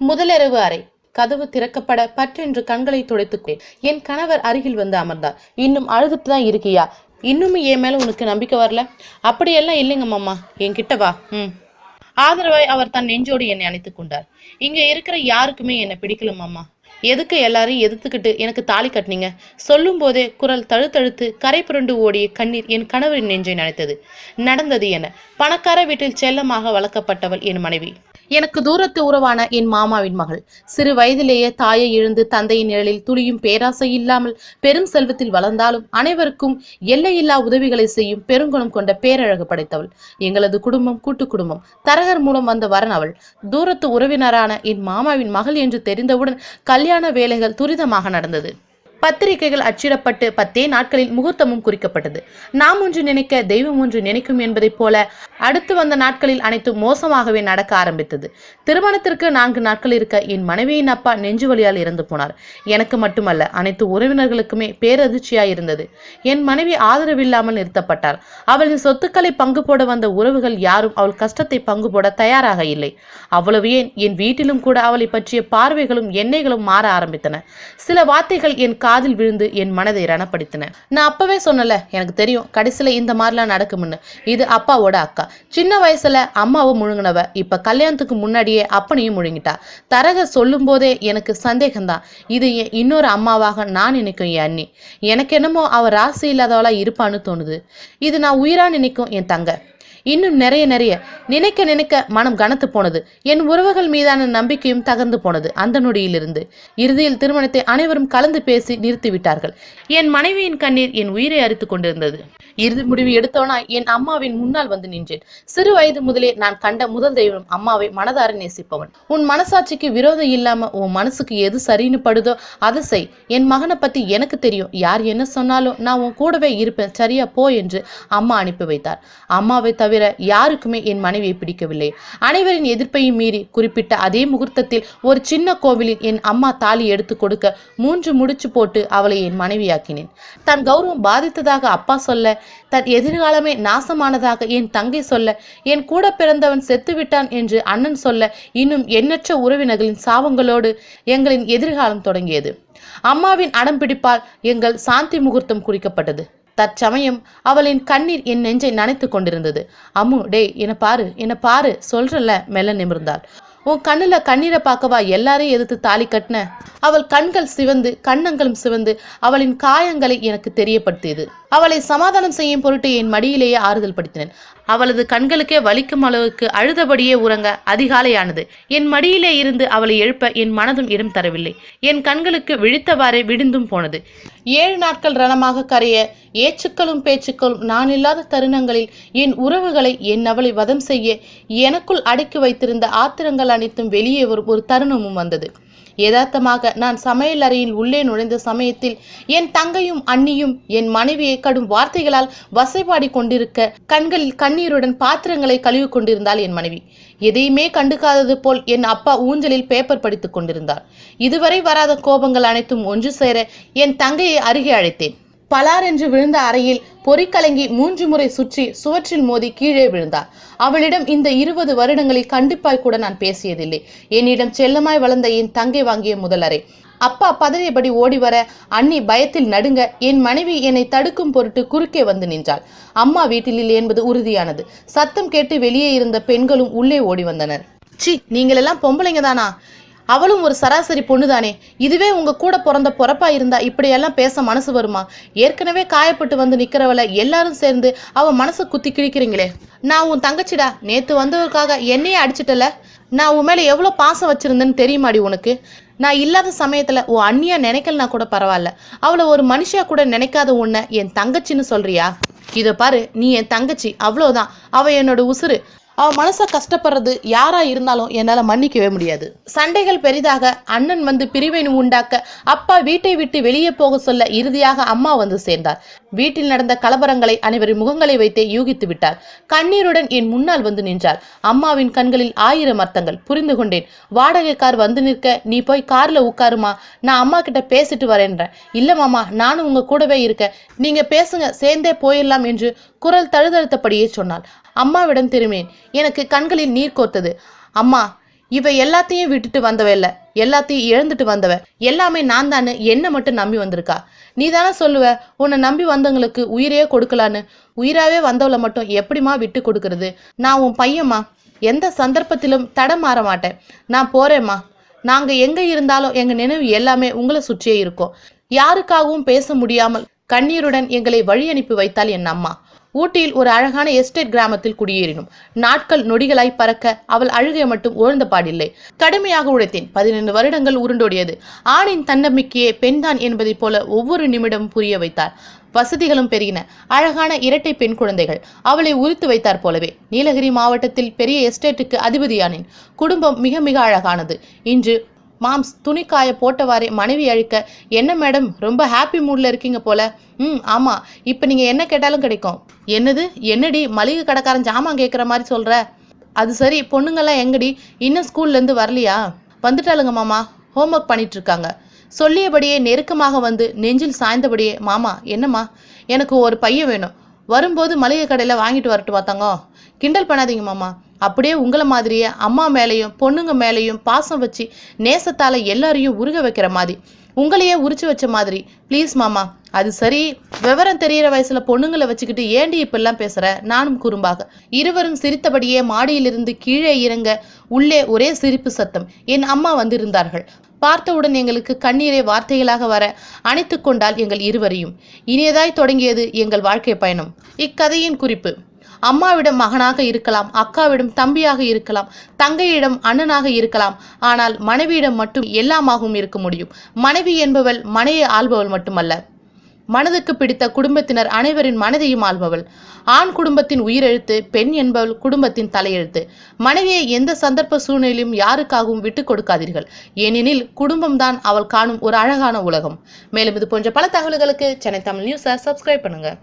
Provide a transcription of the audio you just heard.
முதலிரவு அறை. கதவு திறக்கப்பட பற்றென்று கண்களை துடைத்துக்கொண்டேன் என் கணவர் அருகில் வந்து அமர்ந்தார். இன்னும் அழுதுட்டு தான் இருக்கியா? இன்னுமே என் மேல உனக்கு நம்பிக்கை வரல? அப்படியெல்லாம் இல்லைங்க மாமா. என்கிட்ட வா. ம். ஆதரவாய் அவர் தன் நெஞ்சோடு என்னை அணைத்துக் கொண்டார். இங்க இருக்கிற யாருக்குமே என்னை பிடிக்கல மாமா. எதுக்கு எல்லாரையும் எதிர்த்துக்கிட்டு எனக்கு தாலி கட்டினீங்க? சொல்லும் போதே குரல் தழுத்தழுத்து கரை புரண்டு ஓடிய கண்ணீர் என் கணவரின் நெஞ்சை நினைத்தது. நடந்தது என பணக்கார வீட்டில் செல்லமாக வளர்க்கப்பட்டவள் என் மனைவி. எனக்கு தூரத்து உறவான என் மாமாவின் மகள். சிறு வயதிலேயே தாயை இழந்து தந்தையின் நிழலில் துளியும் பேராசை இல்லாமல் பெரும் செல்வத்தில் வளர்ந்தாலும் அனைவருக்கும் எல்லையில்லா உதவிகளை செய்யும் பெருங்குணம் கொண்ட பேரழகு படைத்தவள். எங்களது குடும்பம் கூட்டு குடும்பம். தரகர் மூலம் வந்த வரன் அவள். தூரத்து உறவினரான என் மாமாவின் மகள் என்று தெரிந்தவுடன் கல்யாண வேலைகள் துரிதமாக நடந்தது. பத்திரிகைகள் அச்சிடப்பட்டு பத்தே நாட்களில் முகூர்த்தமும் குறிக்கப்பட்டது. நாம் ஒன்று நினைக்க தெய்வம் ஒன்று நினைக்கும் என்பதைப் போல அடுத்து வந்த நாட்களில் அனைத்தும் மோசமாகவே நடக்க ஆரம்பித்தது. திருமணத்திற்கு நான்கு நாட்கள் இருக்க என் மனைவியின் அப்பா நெஞ்சு வழியால் இறந்து போனார். எனக்கு மட்டுமல்ல அனைத்து உறவினர்களுக்குமே பேரதிர்ச்சியாய் இருந்தது. என் மனைவி ஆதரவில்லாமல் நிறுத்தப்பட்டார் அவளின் சொத்துக்களை பங்கு போட வந்த உறவுகள் யாரும் அவள் கஷ்டத்தை பங்கு போட தயாராக இல்லை. அவ்வளவு ஏன்? என் வீட்டிலும் கூட அவளை பற்றிய பார்வைகளும் எண்ணெய்களும் மாற ஆரம்பித்தன. சில வார்த்தைகள் என் காதில் விழுந்து என் மனதை ரணப்படுத்தின. நான் அப்பவே சொன்னல எனக்கு தெரியும் கடைசியில் இந்த மாதிரிலாம் நடக்கும்னு. இது அப்பாவோட அக்கா. சின்ன வயசுல அம்மாவை முழுங்கினவ. இப்ப கல்யாணத்துக்கு முன்னாடியே அப்பனையும் முழுங்கிட்டா. தரக சொல்லும் போதே எனக்கு சந்தேகம்தான். இது என் இன்னொரு அம்மாவாக நான் நினைக்கும் என் அண்ணி. எனக்கு என்னமோ அவ ராசி இல்லாதவளா இருப்பான்னு தோணுது. இது நான் உயிரா நினைக்கும் என் தங்க. இன்னும் நிறைய நிறைய. நினைக்க நினைக்க மனம் கனத்து போனது. என் உறவுகள் மீதான நம்பிக்கையும் தகர்ந்து போனது அந்த நொடியிலிருந்து. இறுதியில் திருமணத்தை அனைவரும் கலந்து பேசி நிறுத்திவிட்டார்கள். என் மனைவியின் கண்ணீர் என் உயிரை அரித்துக் கொண்டிருந்தது. இறுதி முடிவு எடுத்தவனாய் என் அம்மாவின் முன்னால் வந்து நின்றேன். சிறு வயது முதலே நான் கண்ட முதல் தெய்வம் அம்மாவை மனதார நேசிப்பவன். உன் மனசாட்சிக்கு விரோதம் இல்லாம உன் மனசுக்கு எது சரின்னு படுதோ அதை செய். என் மகனை பத்தி எனக்கு தெரியும். யார் என்ன சொன்னாலும் நான் உன் கூடவே இருப்பேன். சரியா போ என்று அம்மா அனுப்பி வைத்தார். அம்மாவை தவிர யாருக்குமே என் மனைவியை பிடிக்கவில்லை. அனைவரின் எதிர்ப்பையும் மீறி குறிப்பிட்ட அதே முகூர்த்தத்தில் ஒரு சின்ன கோவிலில் என் அம்மா தாலி எடுத்து கொடுக்க மூன்று முடிச்சு போட்டு அவளை என் மனைவியாக்கினேன். தன் கௌரவம் பாதித்ததாக அப்பா சொல்ல தன் எதிர்காலமே நாசமானதாக என் தங்கை சொல்ல என் கூட பிறந்தவன் செத்துவிட்டான் என்று அண்ணன் சொல்ல இன்னும் எண்ணற்ற உறவினர்களின் சாபங்களோடு எங்களின் எதிர்காலம் தொடங்கியது. அம்மாவின் அடம்பிடிப்பால் எங்கள் சாந்தி முகூர்த்தம் குறிக்கப்பட்டது. தற்சமயம் அவளின் கண்ணீர் என் நெஞ்சை நனைத்துக் கொண்டிருந்தது. அம்மு டேய் என பாரு என பாரு சொல்றல மெல்ல நிமிர்ந்தாள். உன் கண்ணுல கண்ணீரை பார்க்கவா எல்லாரையும் எதிர்த்து தாலி கட்டின? அவள் கண்கள் சிவந்து கண்ணங்களும் சிவந்து அவளின் காயங்களை எனக்கு தெரியப்படுத்தியது. அவளை சமாதானம் செய்யும் பொருட்டு என் மடியிலேயே ஆறுதல் படுத்தினேன். அவளது கண்களுக்கே வலிக்கும் அளவுக்கு அழுதபடியே உறங்க அதிகாலையானது. என் மடியிலே இருந்து அவளை எழுப்ப என் மனதும் இடம் தரவில்லை. என் கண்களுக்கு விழித்தவாறே விடிந்தும் போனது. ஏழு நாட்கள் ரணமாக கரைய ஏச்சுக்களும் பேச்சுக்களும் நான் இல்லாத தருணங்களில் என் உறவுகளை என் அவளை வதம் செய்ய எனக்குள் அடக்கி வைத்திருந்த ஆத்திரங்கள் அனைத்தும் வெளியே வரும் ஒரு தருணமும் வந்தது. யதார்த்தமாக நான் சமையல் அறையில் உள்ளே நுழைந்த சமயத்தில் என் தங்கையும் அண்ணியும் என் மனைவியை கடும் வார்த்தைகளால் வசைபாடி கொண்டிருக்க கண்களில் கண்ணீருடன் பாத்திரங்களை கழுவி கொண்டிருந்தாள் என் மனைவி. எதையுமே கண்டுக்காதது போல் என் அப்பா ஊஞ்சலில் பேப்பர் படித்துக் கொண்டிருந்தார். இதுவரை வராத கோபங்கள் அனைத்தும் ஒன்று சேர என் தங்கையை அருகே அழைத்தேன். பலார் என்று விழுந்த அறையில் பொறிக்கலங்கி மூன்று முறை சுற்றி சுவற்றில் மோதி கீழே விழுந்தார். அவளிடம் இந்த இருபது வருடங்களில் கண்டிப்பாய் கூட நான் பேசியதில்லை. என்னிடம் செல்லமாய் வளர்ந்த என் தங்கை வாங்கிய முதலறை அப்பா பதறியபடி ஓடி வர அண்ணி பயத்தில் நடுங்க என் மனைவி என்னை தடுக்கும் பொருட்டு குறுக்கே வந்து நின்றாள். அம்மா வீட்டில் இல்லை என்பது உறுதியானது. சத்தம் கேட்டு வெளியே இருந்த பெண்களும் உள்ளே ஓடி வந்தனர். சி நீங்களெல்லாம் பொம்பளைங்க தானா? அவளும் ஒரு சராசரி பொண்ணுதானே. இதுவே உங்க கூட பிறந்த பொறப்பா இருந்தா இப்படியெல்லாம் பேச மனசு வருமா? ஏற்கனவே காயப்பட்டு வந்து நிக்கிறவளை எல்லாரும் சேர்ந்து அவ மனசை குத்தி கிழிக்கிறீங்களே. நான் உன் தங்கச்சிடா. நேத்து வந்தவருக்காக என்னையே அடிச்சிட்டல. நான் உன் மேல எவ்வளவு பாசம் வச்சிருந்தேன்னு தெரியுமாடி உனக்கு? நான் இல்லாத சமயத்துல உன் அண்ணியா நினைக்கலனா கூட பரவாயில்ல. அவளை ஒரு மனுஷியா கூட நினைக்காத உன்னை என் தங்கச்சின்னு சொல்றியா? இதை பாரு நீ என் தங்கச்சி. அவ்வளோதான் அவள் என்னோட உசுரு அவன் மனசை கஷ்டப்படுறது யாரா இருந்தாலும் என்னால் மன்னிக்கவே முடியாது. சண்டைகள் பெரிதாக அண்ணன் வந்து பிரிவை உண்டாக்க அப்பா வீட்டை விட்டு வெளியே போக சொல்ல இறுதியாக அம்மா வந்து சேர்ந்தார். வீட்டில் நடந்த கலவரங்களை அனைவரின் முகங்களை வைத்தே யூகித்து விட்டார். கண்ணீருடன் என் முன்னால் வந்து நின்றார். அம்மாவின் கண்களில் ஆயிரம் அர்த்தங்கள். புரிந்து கொண்டேன். வாடகை கார் வந்து நிற்க நீ போய் கார்ல உட்காருமா? நான் அம்மா கிட்ட பேசிட்டு வரேன்றேன். இல்ல மாமா நானும் உங்க கூடவே இருக்க நீங்க பேசுங்க. சேர்ந்தே போயிடலாம் என்று குரல் தழுதழுத்தபடியே சொன்னாள். அம்மாவிடம் திரும்பினேன் எனக்கு கண்களில் நீர் கோர்த்தது. அம்மா இவ எல்லாத்தையும் விட்டுட்டு வந்தவ இல்லை. எல்லாத்தையும் இழந்துட்டு வந்தவ. எல்லாமே நான் தானு என்ன மட்டும் நம்பி வந்திருக்கா? நீ தானே சொல்லுவ உன்னை நம்பி வந்தவங்களுக்கு உயிரையே கொடுக்கலான்னு. உயிராவே வந்தவளை மட்டும் எப்படிம்மா விட்டு கொடுக்கறது? நான் உன் பையம்மா எந்த சந்தர்ப்பத்திலும் தடம் மாற மாட்டேன். நான் போறேம்மா. நாங்க எங்க இருந்தாலும் எங்க நினைவு எல்லாமே உங்களை சுற்றியே இருக்கும். யாருக்காகவும் பேச முடியாமல் கண்ணீருடன் எங்களை வழி அனுப்பி வைத்தால் என் அம்மா. ஊட்டியில் ஒரு அழகான எஸ்டேட் கிராமத்தில் குடியேறினோம் நாட்கள் நொடிகளாய் பறக்க அவள் அழுகை மட்டும் உழந்த பாடில்லை. கடுமையாக உழைத்தேன். பதினைந்து வருடங்கள் உருண்டோடியது. ஆணின் தன்னம்பிக்கையே பெண்தான் என்பதைப் போல ஒவ்வொரு நிமிடமும் புரிய வைத்தார். வசதிகளும் பெருகின. அழகான இரட்டை பெண் குழந்தைகள் அவளை உரித்து வைத்தார் போலவே. நீலகிரி மாவட்டத்தில் பெரிய எஸ்டேட்டுக்கு அதிபதியானேன். குடும்பம் மிக மிக அழகானது. இன்று மாம்ஸ் துணி காய போட்டவாறே மனைவி அழிக்க என்ன மேடம் ரொம்ப ஹாப்பி மூட்ல இருக்கீங்க போல. ம் ஆமா. இப்போ நீங்க என்ன கேட்டாலும் கிடைக்கும். என்னது? என்னடி? மளிகை கடைக்காரன் ஜாமான் கேட்குற மாதிரி சொல்ற? அது சரி. பொண்ணுங்கெல்லாம் எங்கடி? இன்னும் ஸ்கூல்ல இருந்து வரலையா? வந்துட்டாளுங்க மாமா. ஹோம்ஒர்க் பண்ணிட்டு இருக்காங்க சொல்லியபடியே நெருக்கமாக வந்து நெஞ்சில் சாய்ந்தபடியே மாமா என்னம்மா? எனக்கு ஒரு பையன் வேணும். வரும்போது மளிகை கடையில் வாங்கிட்டு வரட்டு பார்த்தாங்க கிண்டல் பண்ணாதீங்க மாமா. அப்படியே உங்களை மாதிரியே அம்மா மேலேயும் பொண்ணுங்க மேலேயும் பாசம் வச்சு நேசத்தால் எல்லாரையும் உருக வைக்கிற மாதிரி. உங்களையே உரிச்சு வச்ச மாதிரி. ப்ளீஸ் மாமா அது சரி. விவரம் தெரியிற வயசுல பொண்ணுங்களை வச்சுக்கிட்டு ஏண்டி இப்பெல்லாம் பேசுற? நானும் குறும்பாக. இருவரும் சிரித்தபடியே மாடியிலிருந்து கீழே இறங்க உள்ளே ஒரே சிரிப்பு சத்தம். என் அம்மா வந்திருந்தார்கள். பார்த்தவுடன் எங்களுக்கு கண்ணீரை வார்த்தைகளாக வர அணைத்து கொண்டால் எங்கள் இருவரையும். இனியதாய் தொடங்கியது எங்கள் வாழ்க்கை பயணம். இக்கதையின் குறிப்பு. அம்மாவிடம் மகனாக இருக்கலாம் அக்காவிடம் தம்பியாக இருக்கலாம் தங்கையிடம் அண்ணனாக இருக்கலாம். ஆனால் மனைவியிடம் மட்டும் எல்லாமாகவும் இருக்க முடியும். மனைவி என்பவள் மனையை ஆள்பவள் மட்டுமல்ல. மனதுக்கு பிடித்த குடும்பத்தினர் அனைவரின் மனதையும் ஆள்பவள். ஆண் குடும்பத்தின் உயிரெழுத்து பெண் என்பவள் குடும்பத்தின் தலையெழுத்து. மனைவியை எந்த சந்தர்ப்ப சூழ்நிலையும் யாருக்காகவும் விட்டு கொடுக்காதீர்கள். ஏனெனில் குடும்பம்தான் அவள் காணும் ஒரு அழகான உலகம். மேலும் இது போன்ற பல தகவல்களுக்கு சென்னை தமிழ் நியூஸை சப்ஸ்கிரைப் பண்ணுங்க.